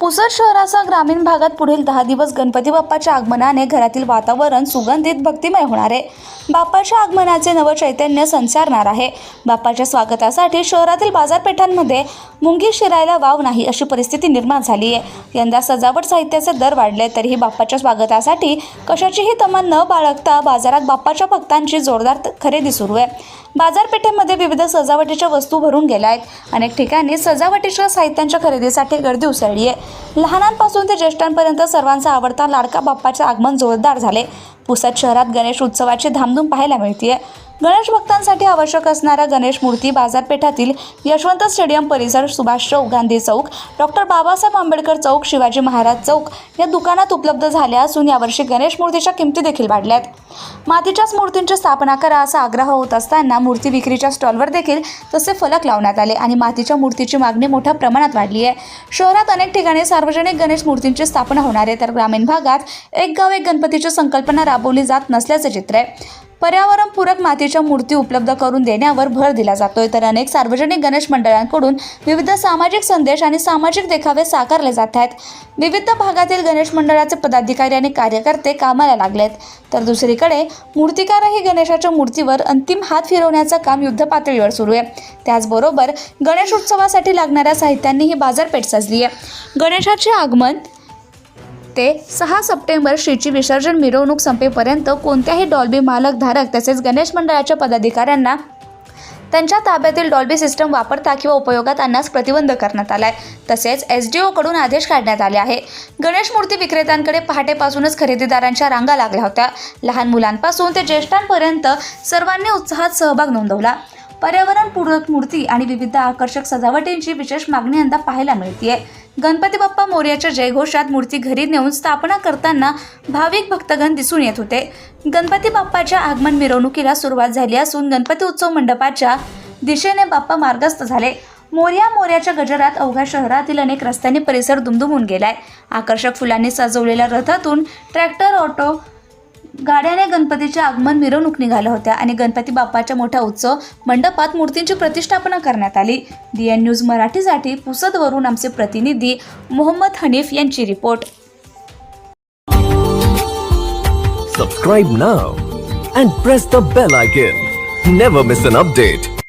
पुसद शहरासह ग्रामीण भागात पुढील दहा दिवस गणपती बाप्पाच्या आगमनाने घरातील वातावरण सुगंधित भक्तिमय होणार आहे. बाप्पाच्या आगमनाचे नवचैतन्य संचारणार आहे. बाप्पाच्या स्वागतासाठी शहरातील बाजारपेठांमध्ये मुंगी शिरायला वाव नाही अशी परिस्थिती निर्माण झाली आहे. यंदा सजावट साहित्याचे दर वाढले तरीही बाप्पाच्या स्वागतासाठी कशाचीही तमान न बाळगता बाजारात बाप्पाच्या भक्तांची जोरदार खरेदी सुरू आहे. बाजारपेठेमध्ये विविध सजावटीच्या वस्तू भरून गेल्या आहेत. अनेक ठिकाणी सजावटीच्या साहित्यांच्या खरेदीसाठी गर्दी उसळली आहे. लहानांपासून ते ज्येष्ठांपर्यंत सर्वांचा आवडता लाडका बाप्पाचे आगमन जोरदार झाले. पुसद शहरात गणेश उत्सवाची धामधूम पाहायला मिळते गणेश भक्तांसाठी आवश्यक असणाऱ्या गणेश मूर्ती बाजारपेठातील यशवंत स्टेडियम परिसर सुभाष चौक गांधी चौक डॉक्टर बाबासाहेब आंबेडकर चौक शिवाजी महाराज चौक या दुकानात उपलब्ध झाल्या असून यावर्षी गणेश मूर्तीच्या किमती देखील वाढल्यात. मातीच्याच मूर्तींची स्थापना करा असा आग्रह होत असताना मूर्ती विक्रीच्या स्टॉलवर देखील तसे फलक लावण्यात आले आणि मातीच्या मूर्तीची मागणी मोठ्या प्रमाणात वाढली आहे. शहरात अनेक ठिकाणी सार्वजनिक गणेश मूर्तींची स्थापना होणार आहे तर ग्रामीण भागात एक गाव एक गणपतीची संकल्पना राबवली जात नसल्याचे चित्र आहे. पर्यावरणपूरक मातीच्या मूर्ती उपलब्ध करून देण्यावर भर दिला जातोय. तर अनेक सार्वजनिक गणेश मंडळांकडून विविध सामाजिक संदेश आणि सामाजिक देखावे साकारले जात आहेत. विविध भागातील गणेश मंडळाचे पदाधिकारी आणि कार्यकर्ते कामाला लागलेत. तर दुसरीकडे मूर्तिकारही गणेशाच्या मूर्तीवर अंतिम हात फिरवण्याचं काम युद्धपातळीवर सुरू आहे. त्याचबरोबर गणेश उत्सवासाठी लागणाऱ्या साहित्यांनी ही बाजारपेठ सजली आहे. गणेशाचे आगमन ते सहा सप्टेंबर श्रीची विसर्जन मिरवणूक संपेपर्यंत कोणत्याही डॉल्बी मालकधारक तसेच गणेश मंडळाच्या पदाधिकाऱ्यांना त्यांच्या ताब्यातील डॉल्बी सिस्टम वापरता किंवा उपयोगात आणण्यास प्रतिबंध करण्यात आलाय. तसेच एस डी ओकडून आदेश काढण्यात आले आहे. गणेश मूर्ती विक्रेत्यांकडे पहाटेपासूनच खरेदीदारांच्या रांगा लागल्या होत्या. लहान मुलांपासून ते ज्येष्ठांपर्यंत सर्वांनी उत्साहात सहभाग नोंदवला. पर्यावरणपूरक मूर्ती आणि विविध आकर्षक सजावटींची विशेष मागणी यंदा पाहायला मिळतीये. गणपती बाप्पा मोर्याच्या जयघोषात मूर्ती घरी नेऊन स्थापना करताना भाविक भक्तगण दिसून येत होते. गणपती बाप्पाच्या आगमन मिरवणुकीला सुरुवात झाली असून गणपती उत्सव मंडपाच्या दिशेने बाप्पा मार्गस्थ झाले. मोर्या मोर्याच्या गजरात अवघ्या शहरातील अनेक रस्त्यांनी परिसर दुमदुमून गेलाय. आकर्षक फुलांनी सजवलेल्या रथातून ट्रॅक्टर ऑटो गाड्याने गणपतीचे आगमन मिरवणूक निघाल्या होत्या आणि गणपती बाप्पाच्या मोठ्या उत्सव मंडपात मूर्तींची प्रतिष्ठापना करण्यात आली. डी एन न्यूज मराठीसाठी पुसदवरून आमचे प्रतिनिधी मोहम्मद हनीफ यांची report. Subscribe now and press the bell icon never miss an update